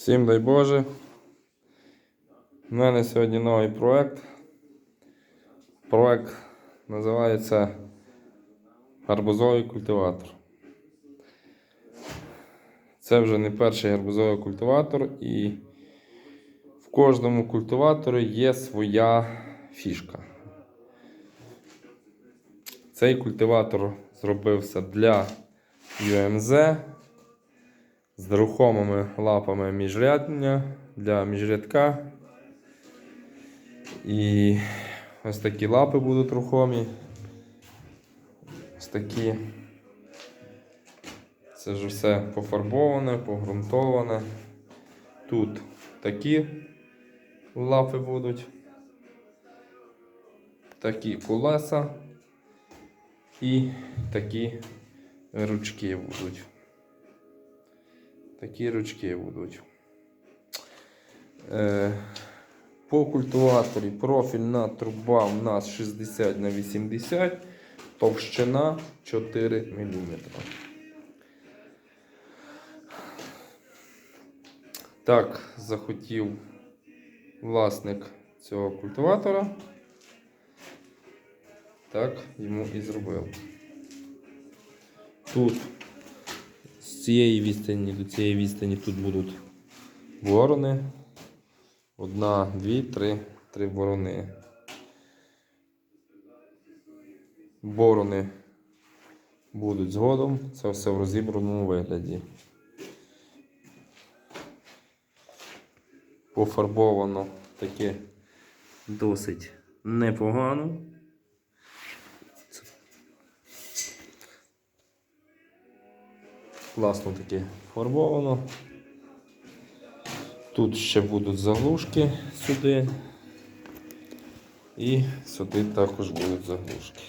Всім дай Боже. У мене сьогодні новий проект. Проект називається гарбузовий культиватор. Це вже не перший гарбузовий культиватор, і в кожному культиваторі є своя фішка. Цей культиватор зробився для UMZ з рухомими лапами міжрядня для міжрядка. І ось такі лапи будуть рухомі. Ось такі. Це ж все пофарбоване, погрунтоване. Тут такі лапи будуть. Такі колеса і такі ручки будуть. Такі ручки будуть. Е, по культиваторі профільна труба у нас 60 на 80, товщина 4 мм. Так, захотів власник цього культиватора. Так, йому і зробив. Тут цієї відстані до цієї відстані тут будуть ворони. Одна, дві, три, три ворони. Борони будуть згодом. Це все в розібраному вигляді. Пофарбовано таке досить непогано. Класно таке фарбовано. Тут ще будуть заглушки сюди. І сюди також будуть заглушки.